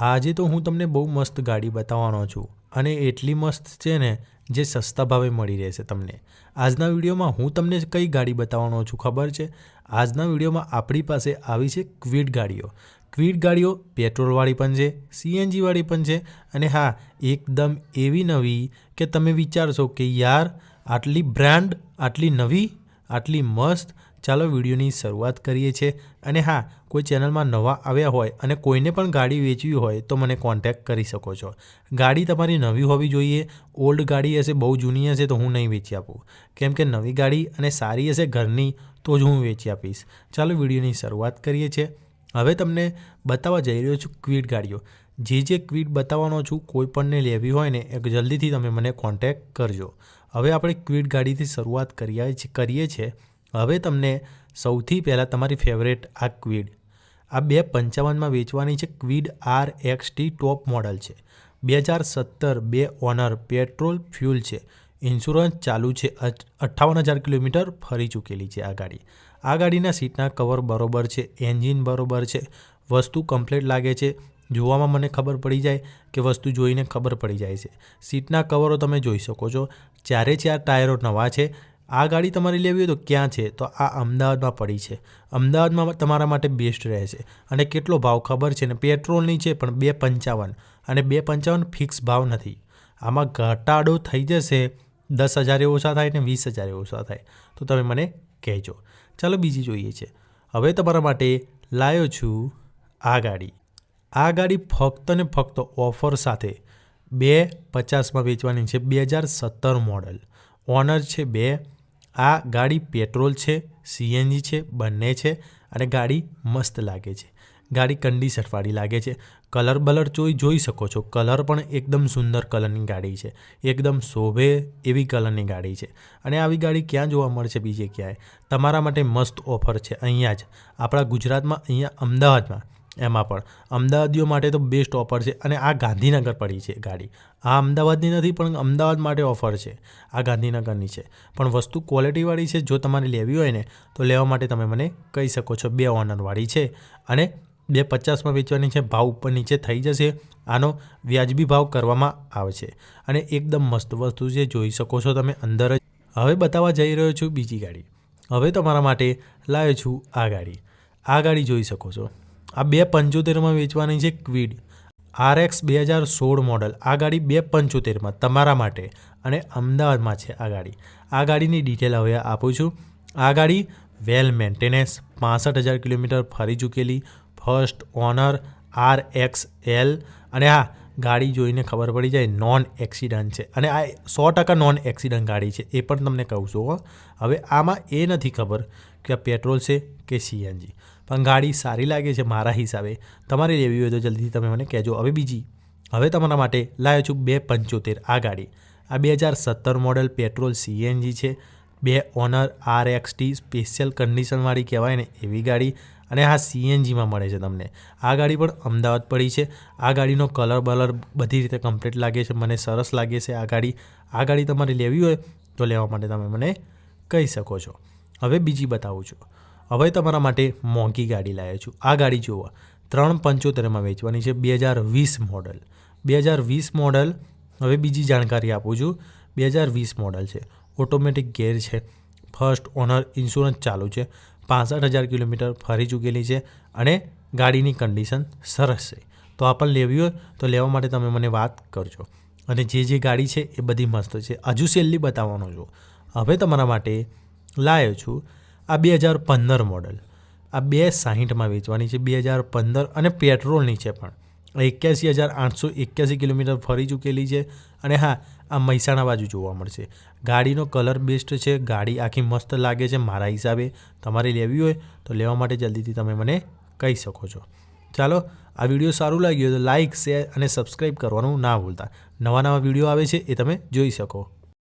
આજે તો હું તમને બહુ મસ્ત ગાડી બતાવવાનો છું અને એટલી મસ્ત છે ને જે સસ્તા ભાવે મળી રહેશે તમને. આજના વિડીયોમાં હું તમને કઈ ગાડી બતાવવાનો છું ખબર છે? આજના વિડીયોમાં આપણી પાસે આવી છે ક્વિડ ગાડીઓ. ક્વિડ ગાડીઓ પેટ્રોલવાળી પણ છે, સીએનજીવાળી પણ છે અને હા, એકદમ એવી નવી કે તમે વિચારશો કે યાર, આટલી બ્રાન્ડ, આટલી નવી, આટલી મસ્ત ચાલો વિડીયોની શરૂઆત કરીએ છીએ. અને હા, કોઈ ચેનલમાં નવા આવ્યા હોય અને કોઈને પણ ગાડી વેચવી હોય, તો મને કોન્ટેક્ટ કરી શકો છો. ગાડી તમારી નવી હોવી જોઈએ. ઓલ્ડ ગાડી હશે, બહુ જૂની હશે, તો હું નહીં વેચી આપું. કેમ કે નવી ગાડી અને સારી હશે ઘરની, તો જ હું વેચી આપીશ. ચાલો વિડીયોની શરૂઆત કરીએ છીએ. હવે તમને બતાવવા જઈ રહ્યો છું ક્વિડ ગાડીઓ. જે જે ક્વિડ બતાવવાનો છું, કોઈ પણને લેવી હોય ને, એક જલ્દીથી તમે મને કોન્ટેક્ટ કરજો. હવે આપણે ક્વિડ ગાડીથી શરૂઆત કરીએ કરીએ છીએ. હવે તમને સૌથી પહેલાં તમારી ફેવરેટ આ ક્વિડ આ બે પંચાવનમાં વેચવાની છે Kwid R X T top model છે. બે હજાર સત્તર બે ઓનર પેટ્રોલ ફ્યુલ છે. ઇન્સ્યોરન્સ ચાલુ છે અઠ્ઠાવન હજાર કિલોમીટર ફરી ચૂકેલી છે આ ગાડી. આ ગાડીના સીટના કવર બરોબર છે એન્જિન બરોબર છે, વસ્તુ કમ્પ્લીટ લાગે છે. જોવામાં મને ખબર પડી જાય કે વસ્તુ જોઈને ખબર પડી જાય છે. સીટના કવરો તમે જોઈ શકો છો. ચારે ચાર ટાયરો નવા છે. આ ગાડી તમારે લેવી હોય તો ક્યાં છે? તો આ અમદાવાદમાં પડી છે. અમદાવાદમાં તમારા માટે બેસ્ટ રહેશે અને કેટલો ભાવ ખબર છે ને? પેટ્રોલની છે, પણ બે પંચાવન. અને બે પંચાવન ફિક્સ ભાવ નથી. આમાં ઘટાડો થઈ જશે. દસ હજાર ઓછા થાય ને વીસ હજાર ઓછા થાય. તો તમે મને કહેજો. ચાલો બીજી જોઈએ છે. હવે તમારા માટે લાવ્યો છું આ ગાડી. આ ગાડી ફક્ત ને ફક્ત ઓફર સાથે બે પચાસમાં વેચવાની છે. બે હજાર સત્તર મોડલ. ઓનર છે બે આ ગાડી પેટ્રોલ છે, સીએનજી છે, બંને છે અને ગાડી મસ્ત લાગે છે. ગાડી કન્ડિશનવાળી લાગે છે. કલર બલર જોઈ જોઈ શકો છો. કલર પણ એકદમ સુંદર કલરની ગાડી છે. એકદમ શોભે એવી કલરની ગાડી છે. અને આવી ગાડી ક્યાં જોવા મળશે બીજે ક્યાંય? તમારા માટે મસ્ત ઓફર છે. અહીંયા જ. આપણા ગુજરાતમાં, અહીંયા અમદાવાદમાં. એમાં પણ. અમદાવાદીઓ માટે તો બેસ્ટ ઓફર છે અને આ ગાંધીનગર પડી છે ગાડી. આ અમદાવાદની નથી, પણ અમદાવાદ માટે ઓફર છે. આ ગાંધીનગરની છે. પણ વસ્તુ ક્વોલિટીવાળી છે, જો તમારે લેવી હોય ને, તો લેવા માટે તમે મને કહી શકો છો. બે ઓનરવાળી છે અને બે પચાસમાં વેચવાની છે, ભાવ ઉપર નીચે થઈ જશે. આનો વ્યાજબી ભાવ કરવામાં આવશે અને એકદમ મસ્ત વસ્તુ છે, જોઈ શકો છો તમે અંદર જ. હવે બતાવવા જઈ રહ્યો છું બીજી ગાડી. હવે તમારા માટે લાવ્યો છું આ ગાડી. આ ગાડી જોઈ શકો છો. આ બે પંચોતેરમાં વેચવાની છે ક્વિડ આરએક્સ બે હજાર સોળ મોડલ. આ ગાડી બે પંચોતેરમાં તમારા માટે અને અમદાવાદમાં છે આ ગાડી. આ ગાડીની ડિટેલ હવે આપું છું. આ ગાડી વેલ મેન્ટેનન્સ, પાસઠ હજાર કિલોમીટર ફરી ચૂકેલી, first owner R X L અને હા ગાડી જોઈને ખબર પડી જાય નોન એક્સિડન્ટ છે. અને આ સો ટકા નોન એક્સિડન્ટ ગાડી છે, એ પણ તમને કહું છું હવે આમાં એ નથી ખબર કે આ પેટ્રોલ છે કે સીએનજી. પણ ગાડી સારી લાગે છે મારા હિસાબે. તમારે લેવી હોય તો જલ્દીથી તમે મને કહેજો. હવે બીજી, હવે તમારા માટે લાવ્યો છું બે પંચોતેર આ ગાડી. આ બે હજાર સત્તર મોડલ પેટ્રોલ સીએનજી છે. બે owner R X T special કન્ડિશનવાળી કહેવાય ને એવી ગાડી. અને આ સીએનજીમાં મળે છે તમને. આ ગાડી પણ અમદાવાદ પડી છે. આ ગાડીનો કલર બલર બધી રીતે કમ્પ્લીટ લાગે છે. મને સરસ લાગે છે આ ગાડી. આ ગાડી તમારે લેવી હોય તો લેવા માટે તમે મને કહી શકો છો. હવે બીજી બતાવું છું. હવે તમારા માટે મોંઘી ગાડી લાવ્યો છું. આ ગાડી જુઓ. ત્રણ પંચોતેરમાં વેચવાની છે. બે હજાર વીસ મોડલ બે હજાર વીસ મોડલ હવે બીજી જાણકારી આપું છું. બે હજાર વીસ મોડલ છે. ઓટોમેટિક ગેર છે. ફર્સ્ટ ઓનર ઇન્સ્યોરન્સ ચાલુ છે. પાસઠ હજાર કિલોમીટર ફરી ચૂકેલી છે અને ગાડીની કન્ડિશન સરસ છે. તો આ પણ લેવી હોય તો લેવા માટે તમે મને વાત કરજો. અને જે જે ગાડી છે એ બધી મસ્ત છે. હજુ સેલ્લી બતાવવાનો છું. હવે તમારા માટે લાવ્યો છું આ બે હજાર પંદર મોડલ આ બે સાહીઠમાં વેચવાની છે, બે હજાર પંદર અને પેટ્રોલની છે પણ. એક્યાસી હજાર આઠસો એક્યાસી કિલોમીટર ફરી ચૂકેલી છે. અને હા, આ મહેસાણા બાજુ જોવા મળશે. ગાડીનો કલર બેસ્ટ છે, ગાડી આખી મસ્ત લાગે છે, મારા હિસાબે તમારે લેવી હોય તો લેવા માટે જલ્દીથી તમે મને કહી શકો છો. ચાલો, આ વીડિયો સારું લાગ્યું તો લાઇક શેર અને સબસ્ક્રાઈબ કરવાનું ના ભૂલતા. નવા નવા વીડિયો આવે છે એ તમે જોઈ શકો.